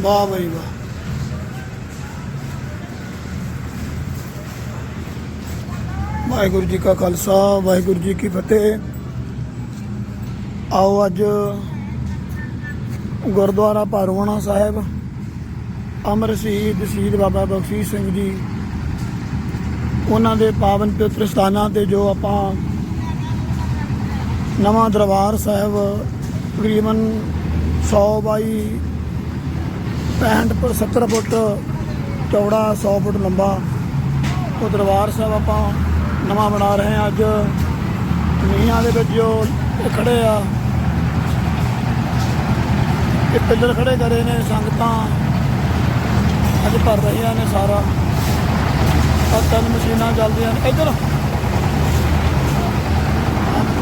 ਵਾਹ ਬਈ ਵਾਹ। ਵਾਹਿਗੁਰੂ ਜੀ ਕਾ ਖਾਲਸਾ, ਵਾਹਿਗੁਰੂ ਜੀ ਕੀ ਫਤਿਹ। ਆਓ ਅੱਜ ਗੁਰਦੁਆਰਾ ਪਰਵਾਣਾ ਸਾਹਿਬ, ਅਮਰ ਸ਼ਹੀਦ ਸ਼ਹੀਦ ਬਾਬਾ ਬਖਸ਼ੀਸ਼ ਸਿੰਘ ਜੀ, ਉਹਨਾਂ ਦੇ ਪਾਵਨ ਪਵਿੱਤਰ ਸਥਾਨਾਂ ਤੇ ਜੋ ਆਪਾਂ ਨਵਾਂ ਦਰਬਾਰ ਸਾਹਿਬ ਤਕਰੀਬਨ 100 ਬਾਈ 65 ਫੁੱਟ 70 ਫੁੱਟ, ਚੌੜਾ 100 ਫੁੱਟ ਲੰਬਾ ਉਹ ਦਰਬਾਰ ਸਾਹਿਬ ਆਪਾਂ ਨਵਾਂ ਬਣਾ ਰਹੇ ਹਾਂ ਅੱਜ। ਮੀਆਂ ਦੇ ਵਿੱਚ ਜੋ ਇਹ ਖੜੇ ਆ, ਇਹ ਪਿੱਲਰ ਖੜੇ ਕਰੇ ਨੇ, ਸੰਗਤਾਂ ਅੱਜ ਭਰ ਰਹੀਆਂ ਨੇ ਸਾਰਾ। ਆ ਤਿੰਨ ਮਸ਼ੀਨਾਂ ਚੱਲਦੀਆਂ ਨੇ। ਇੱਧਰ।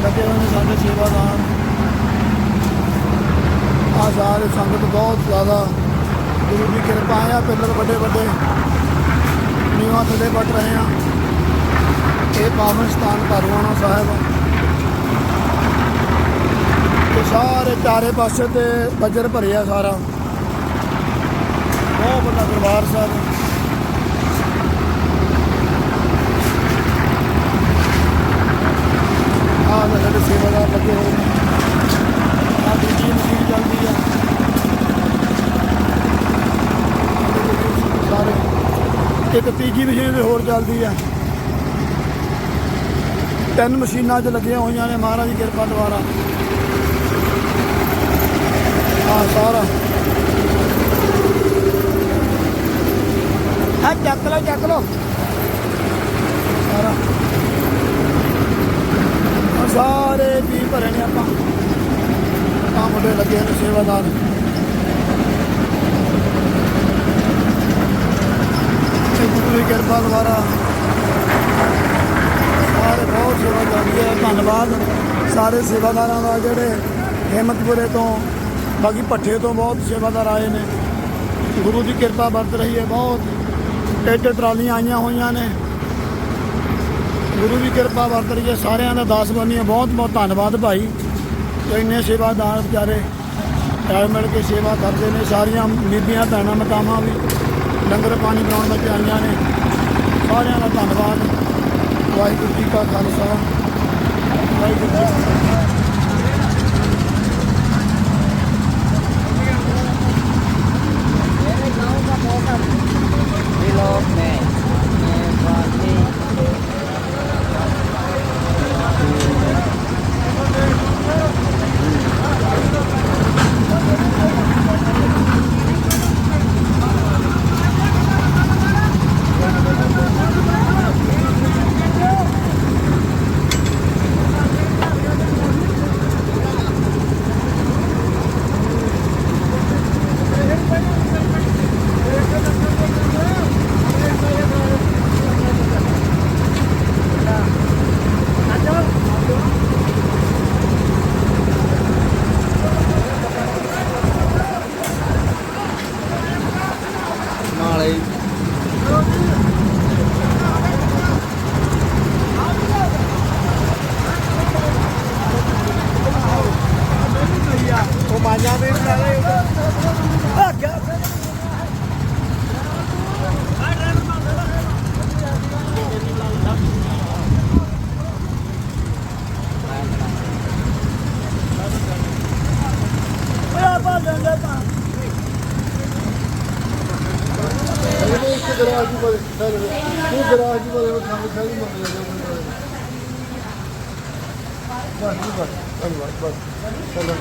ਲੱਗੇ ਹੋਏ ਨੇ ਸਾਡੇ ਸੇਵਾਦਾਰ। ਸਾਰੇ ਸੰਗਤ ਬਹੁਤ ਜ਼ਿਆਦਾ ਗੁਰੂ ਦੀ ਕਿਰਪਾ ਆ ਪਿੱਲਰ ਵੱਡੇ ਵੱਡੇ ਨੀਵਾਂ ਥੱਲੇ ਵੱਟ ਰਹੇ ਆ। ਇਹ ਪਾਵਨ ਸਥਾਨ ਪਰਵਾਣਾ ਸਾਹਿਬ ਤੇ ਸਾਰੇ ਚਾਰੇ ਪਾਸੇ ਤੇ ਬੱਜਰ ਭਰਿਆ ਸਾਰਾ। ਬਹੁਤ ਵੱਡਾ ਦਰਬਾਰ ਸਾਹਿਬ ਆਹ ਦੇ ਸਾਡੇ ਸੇਵਾਦਾਰ ਲੱਗੇ ਹੋਏ ਨੇ ਆਹ ਦੂਜੀ ਮਸ਼ੀਨ ਚੱਲਦੀ ਆ ਸਾਰੇ ਇੱਕ ਤੀਜੀ ਮਸ਼ੀਨ ਵੀ ਹੋਰ ਚੱਲਦੀ ਆ। ਤਿੰਨ ਮਸ਼ੀਨਾਂ 'ਚ ਲੱਗੀਆਂ ਹੋਈਆਂ ਨੇ, ਮਹਾਰਾਜ ਦੀ ਕਿਰਪਾ ਦੁਆਰਾ। ਆ ਸਾਰਾ। ਆ ਚੱਕ ਲਓ ਚੱਕ ਲਓ। ਸਾਰਾ। ਸਾਰੇ ਵੀ ਭਰੇ ਨੇ ਆਪਾਂ। ਕੰਮ ਮੁੰਡੇ ਲੱਗੇ ਨੇ ਸੇਵਾਦਾਰ। ਤੇ ਦੀ ਕਿਰਪਾ ਦੁਆਰਾ। ਸਾਰੇ ਬਹੁਤ ਸੇਵਾ ਕਰਦੀ ਹੈ। ਧੰਨਵਾਦ ਸਾਰੇ ਸੇਵਾਦਾਰਾਂ ਦਾ ਜਿਹੜੇ ਹਿੰਮਤਪੁਰੇ ਤੋਂ, ਬਾਕੀ ਭੱਠੇ ਤੋਂ ਬਹੁਤ ਸੇਵਾਦਾਰ ਆਏ ਨੇ। ਗੁਰੂ ਦੀ ਕਿਰਪਾ ਵਰਤ ਰਹੀ ਹੈ ਬਹੁਤ। ਏਡੇ ਟਰਾਲੀਆਂ ਆਈਆਂ ਹੋਈਆਂ ਨੇ। ਗੁਰੂ ਦੀ ਕਿਰਪਾ ਵਰਤ ਰਹੀ ਹੈ। ਸਾਰਿਆਂ ਦਾ ਦਾਸ ਬਣੀਏ ਬਹੁਤ ਬਹੁਤ ਧੰਨਵਾਦ ਭਾਈ। ਤੇ ਇੰਨੇ ਸੇਵਾਦਾਰ ਵਿਚਾਰੇ। ਰਲ ਮਿਲ ਕੇ ਸੇਵਾ ਕਰਦੇ ਨੇ। ਸਾਰੀਆਂ ਬੀਬੀਆਂ, ਭੈਣਾਂ, ਮਤਾਵਾਂ ਵੀ ਲੰਗਰ ਪਾਣੀ ਬਣਾਉਣ ਵਿੱਚ ਆਈਆਂ ਨੇ। ਸਾਰਿਆਂ ਦਾ ਧੰਨਵਾਦ। ਵਾਹਿਗੁਰੂ ਜੀ ਕਾ ਖਾਲਸਾ। ਵਾਹਿਗੁਰੂ ਜੀ ਗਰਾਜ ਦੀ ਬੜੇ ਸਾਰੇ ਉਹ ਗਰਾਜ ਦੀ ਬੜੇ ਖਾਣੇ ਖਾਲੀ ਮੰਗ ਲੈਂਦੇ ਬਸ ਬਸ ਬਸ ਬਸ। ਚਲੋ।